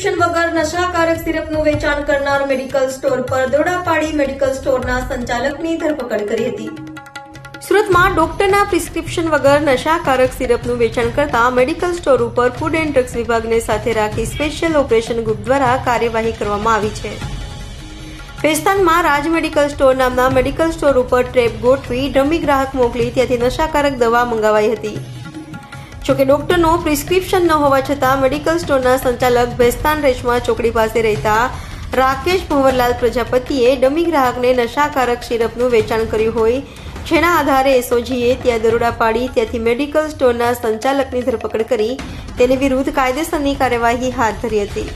નશાકારક સિરપનું વેચાણ કરનાર મેડિકલ સ્ટોર પર દરોડા પાડી મેડિકલ સ્ટોરના સંચાલકની ધરપકડ કરી હતી. સુરતમાં ડોક્ટરના પ્રિસ્ક્રિપ્શન વગર નશાકારક સિરપનું વેચાણ કરતા મેડિકલ સ્ટોર ઉપર ફૂડ એન્ડ ડ્રગ્સ વિભાગને સાથે રાખી સ્પેશિયલ ઓપરેશન ગ્રુપ દ્વારા કાર્યવાહી કરવામાં આવી છે. પેસ્તાનમાં રાજ મેડિકલ સ્ટોર નામના મેડિકલ સ્ટોર ઉપર ટ્રેપ ગોઠવી ડમી ગ્રાહક મોકલી ત્યાંથી નશાકારક દવા મંગાવાઈ હતી. જોકે ડોક્ટરનો પ્રિસ્ક્રિપ્શન ન હોવા છતાં મેડિકલ સ્ટોરના સંચાલક ભેસ્તાન રેશમા ચોકડી પાસે રહેતા રાકેશ ભંવરલાલ પ્રજાપતિએ ડમી ગ્રાહકને નશાકારક સિરપનું વેચાણ કર્યું હોય, જેના આધારે એસઓજીએ ત્યાં દરોડા પાડી ત્યાંથી મેડિકલ સ્ટોરના સંચાલકની ધરપકડ કરી તેની વિરુદ્ધ કાયદેસરની કાર્યવાહી હાથ ધરી હતી.